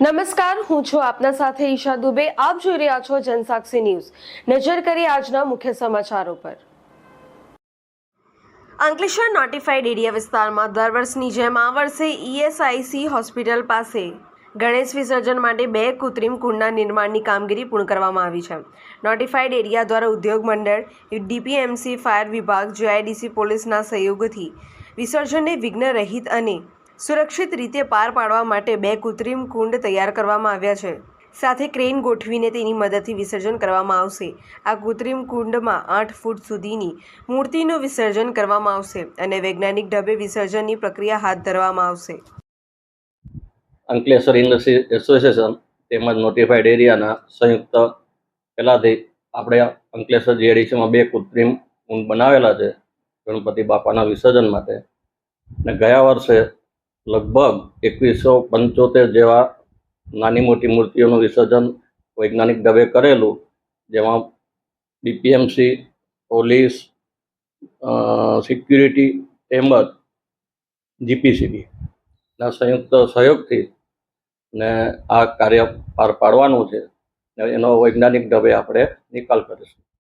નમસ્કાર, હું છું આપના સાથે ઈશા દુબે. આપ જોઈ રહ્યા છો જનસાક્ષી ન્યૂઝ. નજર કરી આજના મુખ્ય સમાચારો પર. અંકલેશ્વર નોટિફાઈડ એરિયા વિસ્તારમાં દર વર્ષની જેમ આ વર્ષે ઈએસઆઈસી હોસ્પિટલ પાસે ગણેશ વિસર્જન માટે બે કૃત્રિમ કુંડના નિર્માણની કામગીરી પૂર્ણ કરવામાં આવી છે. નોટિફાઈડ એરિયા દ્વારા ઉદ્યોગ મંડળ ડીપીએમસી ફાયર વિભાગ જીઆઈડીસી પોલીસના સહયોગથી વિસર્જનને વિઘ્ન રહિત અને સુરક્ષિત રીતે પાર પાડવા માટે બે કૃત્રિમ કુંડ તૈયાર કરવામાં આવ્યા છે. સાથે ક્રેન ગોઠવીને તેની મદદથી વિસર્જન કરવામાં આવશે. આ કૃત્રિમ કુંડમાં આઠ ફૂટ સુધીની મૂર્તિનું વિસર્જન કરવામાં આવશે અને વૈજ્ઞાનિક ઢબે વિસર્જનની પ્રક્રિયા હાથ ધરવામાં આવશે. અંકલેશ્વર ઇન્ડસ્ટ્રી એસોસિએશન તેમજ નોટિફાઈડ એરિયાના સંયુક્ત પહેલાંથી આપણે અંકલેશ્વર જીએડીસીમાં બે કૃત્રિમ કુંડ બનાવેલા છે ગણપતિ બાપાના વિસર્જન માટે. અને ગયા વર્ષે લગભગ એકવીસો પંચોતેર જેવા નાની મોટી મૂર્તિઓનું વિસર્જન વૈજ્ઞાનિક ઢબે કરેલું, જેમાં ડીપીએમસી પોલીસ સિક્યુરિટી તેમજ જીપીસીબી ના સંયુક્ત સહયોગથી ને આ કાર્ય પાર પાડવાનું છે. એનો વૈજ્ઞાનિક ઢબે આપણે નિકાલ કરીશું.